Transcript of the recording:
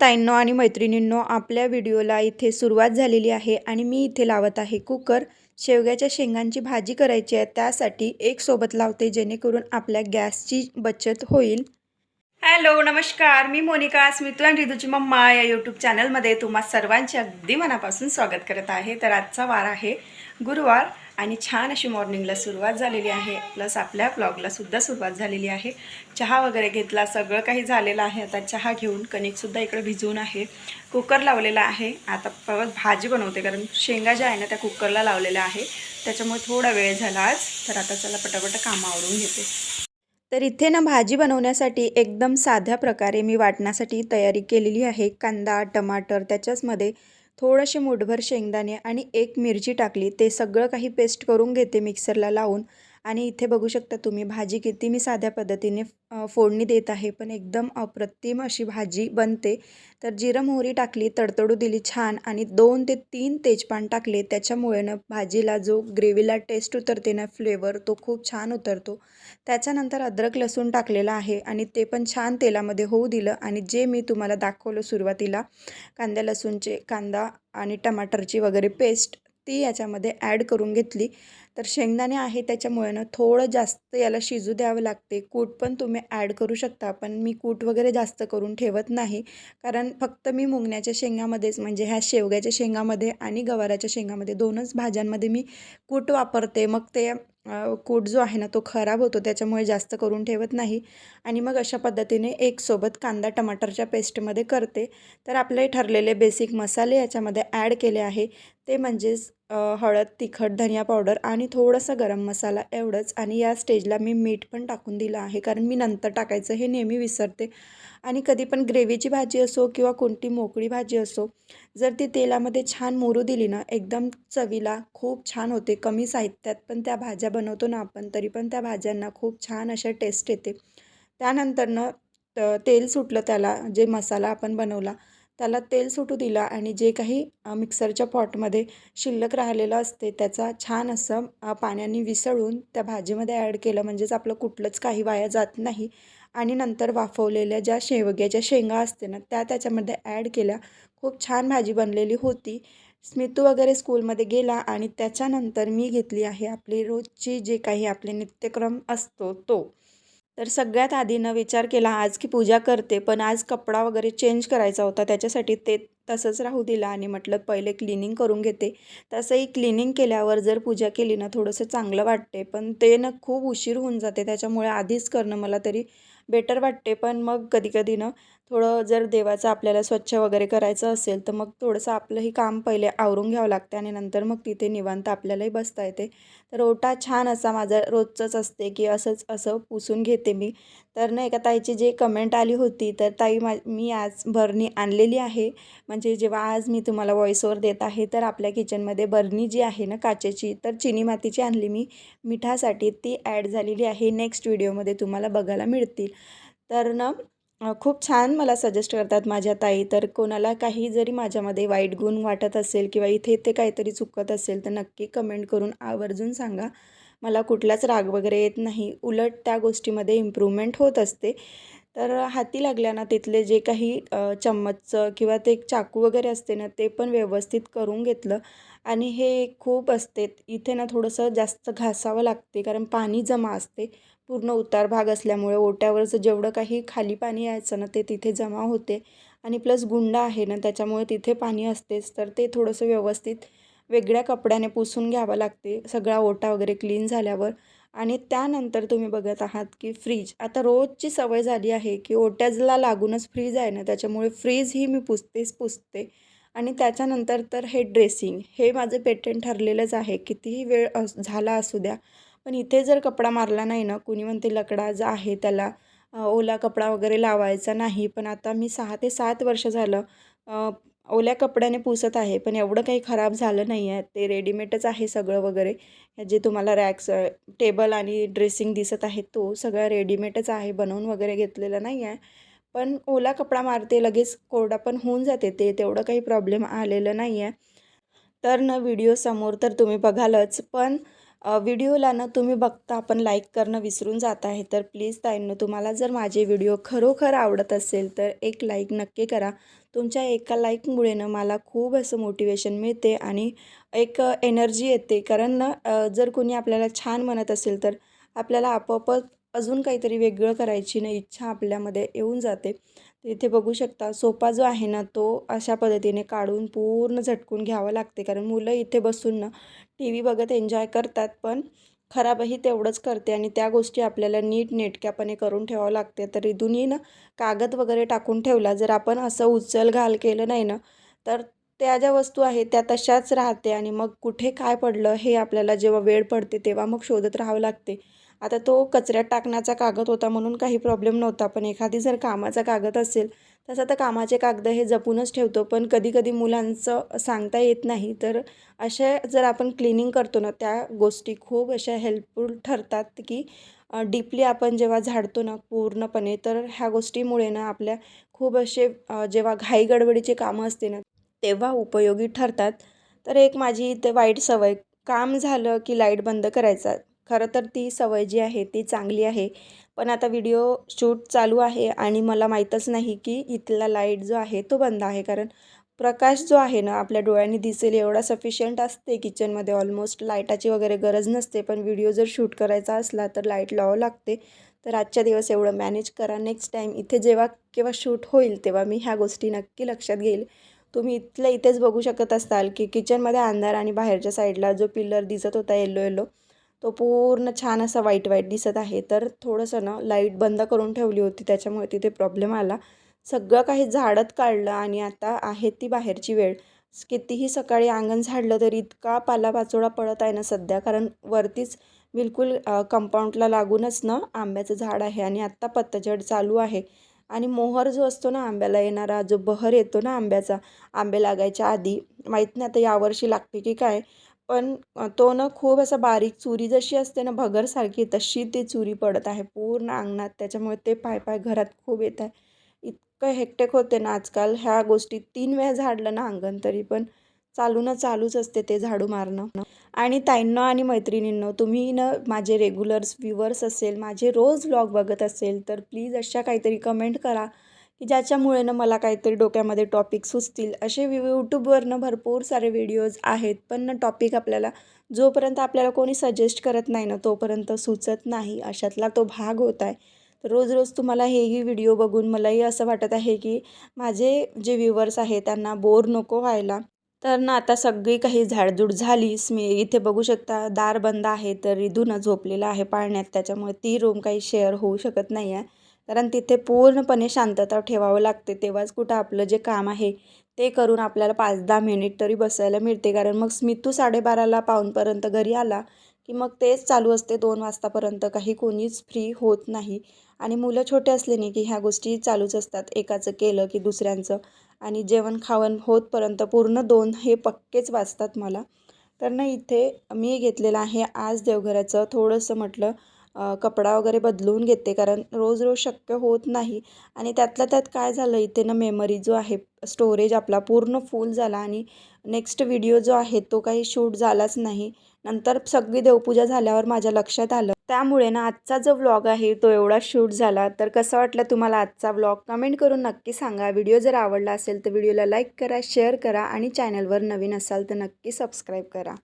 ताईंनो आणि मैत्रिणींनो आपल्या व्हिडिओला इथे सुरुवात झालेली आहे आणि मी इथे लावत आहे कुकर. शेवग्याच्या शेंगांची भाजी करायची आहे त्यासाठी एक सोबत लावते जेणेकरून आपल्या गॅसची बचत होईल. हॅलो नमस्कार. मी मोनिका स्मितू आणि रिदूची मम्मा या यूट्यूब चॅनलमध्ये तुम्हा सर्वांचे अगदी मनापासून स्वागत करत आहे. तर आजचा वार आहे गुरुवार. आणि छान अशी मॉर्निंगला सुरुवात झालेली आहे. प्लस आपल्या ब्लॉगलासुद्धा सुरुवात झालेली आहे. चहा वगैरे घेतला सगळं काही झालेलं आहे. आता चहा घेऊन कणिकसुद्धा इकडे भिजवून आहे. कुकर लावलेला आहे. आता परत भाजी बनवते कारण शेंगा ज्या आहे ना त्या कुकरला लावलेल्या आहे. त्याच्यामुळे थोडा वेळ झाला आज. तर आता चला पटापट कामं आवरून घेते. तर इथे ना भाजी बनवण्यासाठी एकदम साध्या प्रकारे मी वाटण्यासाठी तयारी केलेली आहे. कांदा टमाटर त्याच्याचमध्ये थोडेसे मुठभर शेंगदाणे आणि एक मिरची टाकली ते सगळं काही पेस्ट करून घेते मिक्सरला लावून. आणि इथे बघू शकता तुम्ही भाजी किती मी साध्या पद्धतीने फोडणी देत आहे. पण एकदम अप्रतिम अशी भाजी बनते. तर जिरं मोहरी टाकली तडतडू दिली छान आणि दोन ते तीन तेजपान टाकले त्याच्यामुळे ना भाजीला जो ग्रेव्हीला टेस्ट उतरते ना फ्लेवर तो खूप छान उतरतो. त्याच्यानंतर अद्रक लसूण टाकलेला आहे आणि ते पण छान तेलामध्ये होऊ दिलं आणि जे मी तुम्हाला दाखवलं सुरुवातीला कांद्या लसूणचे कांदा आणि टमाटरची वगैरे पेस्ट ती याच्यामध्ये ॲड करून घेतली. तर शेंगदाणे आहे त्याच्यामुळे ना थोडं जास्त याला शिजू द्यावं लागते. कूट पण तुम्ही ॲड करू शकता पण मी कूट वगैरे जास्त करून ठेवत नाही. कारण फक्त मी मुंगण्याच्या शेंगामध्येच म्हणजे ह्या शेवग्याच्या शेंगामध्ये आणि गवाराच्या शेंगामध्ये दोनच भाज्यांमध्ये मी कूट वापरते. मग ते कूट जो आहे ना तो खराब होतो त्याच्यामुळे जास्त करून ठेवत नाही. आणि मग अशा पद्धतीने एक सोबत कांदा टमाटरच्या पेस्टमध्ये करते. तर आपले ठरलेले बेसिक मसाले याच्यामध्ये ॲड केले आहे. ते म्हणजेच हळद तिखट धनिया पावडर आणि थोडंसं गरम मसाला एवढंच. आणि या स्टेजला मी मीठ पण टाकून दिलं आहे कारण मी नंतर टाकायचं हे नेहमी विसरते. आणि कधी पण ग्रेव्हीची भाजी असो किंवा कोणती मोकळी भाजी असो जर ती तेलामध्ये छान मोरू दिली ना एकदम चवीला खूप छान होते. कमी साहित्यात पण त्या भाज्या बनवतो ना आपण तरी पण त्या भाज्यांना खूप छान अशा टेस्ट येते. त्यानंतरनं तेल सुटलं त्याला जे मसाला आपण बनवला त्याला तेल सुटू दिलं आणि जे काही मिक्सरच्या पॉटमध्ये शिल्लक राहिलेलं असते त्याचा छान असं पाण्याने विसळून त्या भाजीमध्ये ॲड केलं म्हणजेच आपलं कुठलंच काही वाया जात नाही. आणि नंतर वाफवलेल्या ज्या शेवग्याच्या शेंगा असते ना त्या त्याच्यामध्ये ॲड केल्या. खूप छान भाजी बनलेली होती. स्मितू वगैरे स्कूलमध्ये गेला आणि त्याच्यानंतर मी घेतली आहे आपली रोजची जे काही आपले नित्यक्रम असतो तो. तर सगळ्यात आधी विचार केला आज की पूजा करते पण आज कपडा वगैरे चेंज करायचा होता त्याच्यासाठी ते तसंच राहू दिला आणि म्हटलं पहिले क्लिनिंग करून घेते. तसंही क्लिनिंग केल्यावर जर पूजा केली ना थोडंसं चांगलं वाटते पण ते ना खूप उशीर होऊन जाते त्याच्यामुळे आधीच करणं मला तरी बेटर वाटते. पण मग कधी कधी ना थोडं जर देवाचं आपल्याला स्वच्छ वगैरे करायचं असेल तर मग थोडंसं आपलंही काम पहिले आवरून घ्यावं लागतं आणि नंतर मग तिथे निवांत आपल्यालाही बसता येते. तर ओटा छान असा माझा रोजचंच असते की असंच असं पुसून घेते मी. तर ना एका ताईची जे कमेंट आली होती तर ताई मा मी आज बरणी आणलेली आहे. म्हणजे जेव्हा आज मी तुम्हाला व्हॉइस देत आहे तर आपल्या किचनमध्ये बरणी जी आहे ना काचेची तर चिनी मातीची आणली मी. मिठासाठी ती ॲड झालेली आहे. नेक्स्ट व्हिडिओमध्ये तुम्हाला बघायला मिळतील. तर ना खूप छान मला सजेस्ट करतात माझ्या ताई. तर कोणाला काही जरी माझ्यामध्ये वाईट गुण वाटत असेल किंवा इथे इथे काहीतरी चुकत असेल तर नक्की कमेंट करून आवर्जून सांगा. मला कुठलाच राग वगैरे येत नाही. उलट त्या गोष्टीमध्ये इम्प्रूव्हमेंट होत असते. तर हाती लागल्या ना तिथले जे काही चम्मचचं किंवा ते चाकू वगैरे असते ना ते पण व्यवस्थित करून घेतलं. आणि हे खूप असते. इथे ना थोडंसं जास्त घासावं लागते कारण पाणी जमा असते. पूर्ण उतार भाग असल्यामुळे ओट्यावरचं जेवढं काही खाली पाणी यायचं ना ते तिथे जमा होते. आणि प्लस गुंडा आहे ना त्याच्यामुळे तिथे पाणी असतेच. तर ते थोडंसं व्यवस्थित वेगळ्या कपड्याने पुसून घ्यावं लागते. सगळा ओटा वगैरे क्लीन झाल्यावर. आणि त्यानंतर तुम्ही बघत आहात की फ्रीज. आता रोजची सवय झाली आहे की ओट्याला लागूनच फ्रीज आहे ना त्याच्यामुळे फ्रीज ही मी पुसतेच पुसते. आणि त्याच्यानंतर तर हे ड्रेसिंग हे माझं पेटंट ठरलेलंच आहे. कितीही वेळ अस झाला असू द्या पण इथे जर कपडा मारला नाही ना कुणी म्हणते लकडा जो आहे त्याला ओला कपडा वगैरे लावायचा नाही. पण आता मी सहा ते सात वर्ष झालं ओल्या कपड्याने पुसत आहे. पण एवढं काही खराब झालं नाही आहे. ते रेडीमेडच आहे सगळं वगैरे. जे तुम्हाला रॅक्स टेबल आणि ड्रेसिंग दिसत आहे तो सगळा रेडीमेडच आहे. बनवून वगैरे घेतलेला नाही आहे. पण ओला कपडा मारते लगेच कोरडा पण होऊन जाते ते तेवढं काही प्रॉब्लेम आलेलं नाही आहे तर न व्हिडिओ समोर तर तुम्ही बघालच पण व्हिडिओला ना तुम्ही बघता आपण लाईक करणं विसरून जात आहे. तर प्लीज ताईंनो तुम्हाला जर माझे व्हिडिओ खरोखर आवडत असेल तर एक लाईक नक्की करा. तुमच्या एका लाईकमुळे ना मला खूप असं मोटिवेशन मिळते आणि एक एनर्जी येते. कारण ना जर कोणी आपल्याला छान म्हणत असेल तर आपल्याला आपोआपच अजून काहीतरी वेगळं करायची ना इच्छा आपल्यामध्ये येऊन जाते. इथे बघू शकता सोफा जो आहे ना तो अशा पद्धतीने काढून पूर्ण झटकून घ्यावं लागते. कारण मुलं इथे बसून ना टी व्ही बघत एन्जॉय करतात पण खराबही तेवढंच करते आणि त्या गोष्टी आपल्याला नीट नेटक्यापणे करून ठेवावं लागते. तर इथूनही ना कागद वगैरे टाकून ठेवला जर आपण असं उचल घाल केलं नाही ना तर त्या ज्या वस्तू आहेत त्या तशाच राहते आणि मग कुठे काय पडलं हे आपल्याला जेव्हा वेळ पडते तेव्हा मग शोधत राहावं लागते. आता तो कचऱ्यात टाकण्याचा कागद होता म्हणून काही प्रॉब्लेम नव्हता. पण एखादी जर कामाचा कागद असेल तसं तर कामाचे कागद हे जपूनच ठेवतो. पण कधी कधी मुलांचं सांगता येत नाही. तर अशा जर आपण क्लिनिंग करतो ना त्या गोष्टी खूप अशा हेल्पफुल ठरतात की डीपली आपण जेव्हा झाडतो ना पूर्णपणे तर ह्या गोष्टीमुळे ना आपल्या खूप असे जेव्हा घाई गडबडीचे कामं असते ना तेव्हा उपयोगी ठरतात. तर एक माझी इथे वाईट सवय. काम झालं की लाइट बंद करायचा. खरं तर ती सवय जी आहे ती चांगली आहे. पण आता व्हिडिओ शूट चालू आहे आणि मला माहीतच नाही की इथला लाइट जो आहे तो बंद आहे. कारण प्रकाश जो आहे ना आपल्या डोळ्यांनी दिसेल एवढा सफिशियंट असते किचनमध्ये ऑलमोस्ट लाईटाची वगैरे गरज नसते. पण व्हिडिओ जर शूट करायचा असला तर लाइट लावावं लागते. तर आजच्या दिवस एवढं मॅनेज करा. नेक्स्ट टाईम इथे जेव्हा केव्हा शूट होईल तेव्हा मी ह्या गोष्टी नक्की लक्षात घेईल. तुम्ही इथल्या इथेच बघू शकत असाल की किचनमध्ये अंधार आणि बाहेरच्या साईडला जो पिल्लर दिसत होता येल्लो येल्लो तो पूर्ण छान असा वाईट वाईट दिसत आहे. तर थोडंसं ना लाइट बंद करून ठेवली होती. त्याच्यामुळे तिथे प्रॉब्लेम आला. सगळं काही झाडत काढलं आणि आता आहे ती बाहेरची वेळ. कितीही सकाळी अंगण झाडलं तरी इतका पालापाचोळा पडत आहे ना सध्या. कारण वरतीच बिलकुल कंपाऊंडला लागूनच ना आंब्याचं झाड आहे आणि आत्ता पत्तझड चालू आहे. आणि मोहर जो असतो ना आंब्याला येणारा जो बहर येतो ना आंब्याचा आंबे लागायच्या आधी माहीत नाही आता यावर्षी लागते की काय पण तो ना खूप असा बारीक चुरी जशी असते ना भगरसारखी तशी ती चुरी पडत आहे. पूर्ण अंगणात त्याच्यामुळे ते पाय पाय घरात खूप येत आहे. इतकं हेक्टेक होते ना आजकाल. ह्या गोष्टी तीन वेळा झाडलं ना अंगण तरी पण चालू ना चालूच असते ते झाडू मारणं. आणि ताईंनो आणि मैत्रिणींनो तुम्ही ना माझे रेग्युलर्स व्ह्युअर्स असेल माझे रोज व्लॉग बघत असेल तर प्लीज अशा काहीतरी कमेंट करा. की ज्याच्यामुळे ना मला काहीतरी डोक्यामध्ये टॉपिक सुचतील. असे यूट्यूबवरनं भरपूर सारे व्हिडिओज आहेत. पण ना टॉपिक आपल्याला जोपर्यंत आपल्याला कोणी सजेस्ट करत नाही ना तोपर्यंत सुचत नाही. अशातला तो भाग होत आहे. तर रोज रोज तुम्हाला हेही व्हिडिओ बघून मलाही असं वाटत आहे की माझे जे व्ह्युअर्स आहेत त्यांना बोर नको व्हायला. तर ना आता सगळी काही झाडझूड झालीच मी इथे बघू शकता दार बंद आहे तर रिधून झोपलेला आहे पाळण्यात. त्याच्यामुळे ती रूम काही शेअर होऊ शकत नाही आहे कारण तिथे पूर्णपणे शांतता ठेवावं लागते. तेव्हाच कुठं आपलं जे काम आहे ते करून आपल्याला पाच दहा मिनिट तरी बसायला मिळते. कारण मग स्मितू साडेबाराला पाऊनपर्यंत घरी आला की मग तेच चालू असते दोन वाजतापर्यंत. काही कोणीच फ्री होत नाही. आणि मुलं छोटे असल्याने नाही की ह्या गोष्टी चालूच असतात. एकाचं केलं की दुसऱ्यांचं. आणि जेवण खावण होतपर्यंत पूर्ण दोन हे पक्केच वाचतात मला. तर ना इथे मी घेतलेलं आहे आज देवघराचं थोडंसं म्हटलं कपडा वगैरे बदलून घेते कारण रोज रोज शक्य होत नाही. आणि त्यातल्या त्यात काय झालं इथे ना मेमरी जो आहे स्टोरेज आपला पूर्ण फुल झाला आणि नेक्स्ट व्हिडिओ जो आहे तो काही शूट झालाच नाही. नंतर सगळी देवपूजा झाल्यावर माझ्या लक्षात आलं. त्यामुळे ना आजचा जो व्लॉग आहे तो एवढा शूट झाला. तर कसं वाटलं तुम्हाला आजचा व्लॉग कमेंट करून नक्की सांगा. व्हिडिओ जर आवडला असेल तर व्हिडिओला लाईक करा शेअर करा आणि चॅनलवर नवीन असाल तर नक्की सबस्क्राईब करा.